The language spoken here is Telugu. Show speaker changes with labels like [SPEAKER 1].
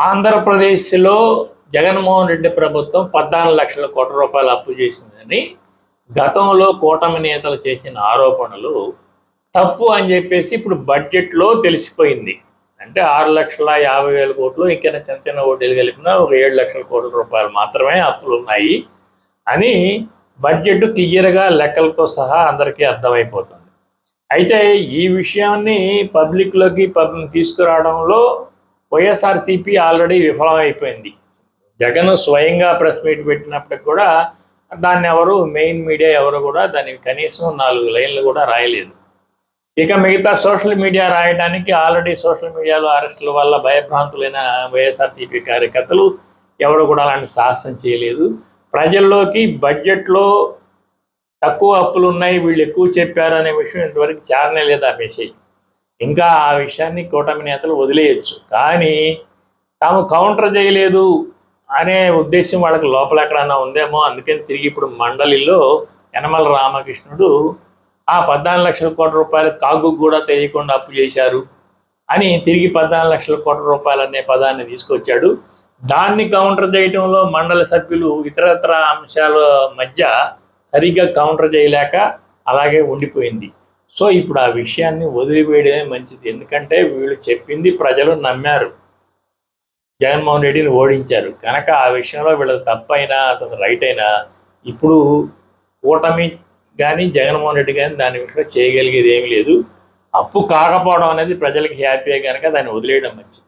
[SPEAKER 1] ఆంధ్రప్రదేశ్లో జగన్మోహన్ రెడ్డి ప్రభుత్వం పద్నాలుగు లక్షల కోట్ల రూపాయలు అప్పు చేసిందని గతంలో కూటమి నేతలు చేసిన ఆరోపణలు తప్పు అని చెప్పేసి ఇప్పుడు బడ్జెట్లో తెలిసిపోయింది. అంటే ఆరు లక్షల యాభై వేల కోట్లు ఇంకైనా చిన్న చిన్న వడ్డీలు కలిపిన ఒక ఏడు లక్షల కోట్ల రూపాయలు మాత్రమే అప్పులు ఉన్నాయి అని బడ్జెట్ క్లియర్గా లెక్కలతో సహా అందరికీ అర్థమైపోతుంది. అయితే ఈ విషయాన్ని పబ్లిక్లోకి తీసుకురావడంలో వైఎస్ఆర్సీపీ ఆల్రెడీ విఫలమైపోయింది. జగన్ స్వయంగా ప్రెస్ మీట్ పెట్టినప్పటికి కూడా దాన్ని ఎవరు మెయిన్ మీడియా ఎవరు కూడా దానికి కనీసం నాలుగు లైన్లు కూడా రాయలేదు. ఇక మిగతా సోషల్ మీడియా రాయడానికి ఆల్రెడీ సోషల్ మీడియాలో అరెస్టుల వల్ల భయభ్రాంతులైన వైఎస్ఆర్సీపీ కార్యకర్తలు ఎవరు కూడా అలాంటి సాహసం చేయలేదు. ప్రజల్లోకి బడ్జెట్లో తక్కువ అప్పులు ఉన్నాయి వీళ్ళు ఎక్కువ చెప్పారు అనే విషయం ఇంతవరకు చారనే లేదు ఆ మెసేజ్. ఇంకా ఆ విషయాన్ని కూటమి నేతలు వదిలేయచ్చు. కానీ తాము కౌంటర్ చేయలేదు అనే ఉద్దేశం వాళ్ళకి లోపల ఎక్కడన్నా ఉందేమో అందుకని తిరిగి ఇప్పుడు మండలిలో యనమల రామకృష్ణుడు ఆ పద్నాలుగు లక్షల కోట్ల రూపాయలు కాగు కూడా తెలియకుండా అప్పు చేశారు అని తిరిగి పద్నాలుగు లక్షల కోట్ల రూపాయలు అనే పదాన్ని తీసుకొచ్చాడు. దాన్ని కౌంటర్ చేయడంలో మండలి సభ్యులు ఇతరత్ర అంశాల మధ్య సరిగ్గా కౌంటర్ చేయలేక అలాగే ఉండిపోయింది. సో ఇప్పుడు ఆ విషయాన్ని వదిలివేయడమే మంచిది. ఎందుకంటే వీళ్ళు చెప్పింది ప్రజలు నమ్మారు. జగన్మోహన్ రెడ్డిని ఓడించారు. కనుక ఆ విషయంలో వీళ్ళకి తప్పైనా అతను రైట్ అయినా ఇప్పుడు కూటమి కానీ జగన్మోహన్ రెడ్డి కానీ దాని విషయంలో చేయగలిగేది ఏమీ లేదు. అప్పు కాకపోవడం అనేది ప్రజలకి హ్యాపీగా కనుక దాన్ని వదిలేయడం మంచిది.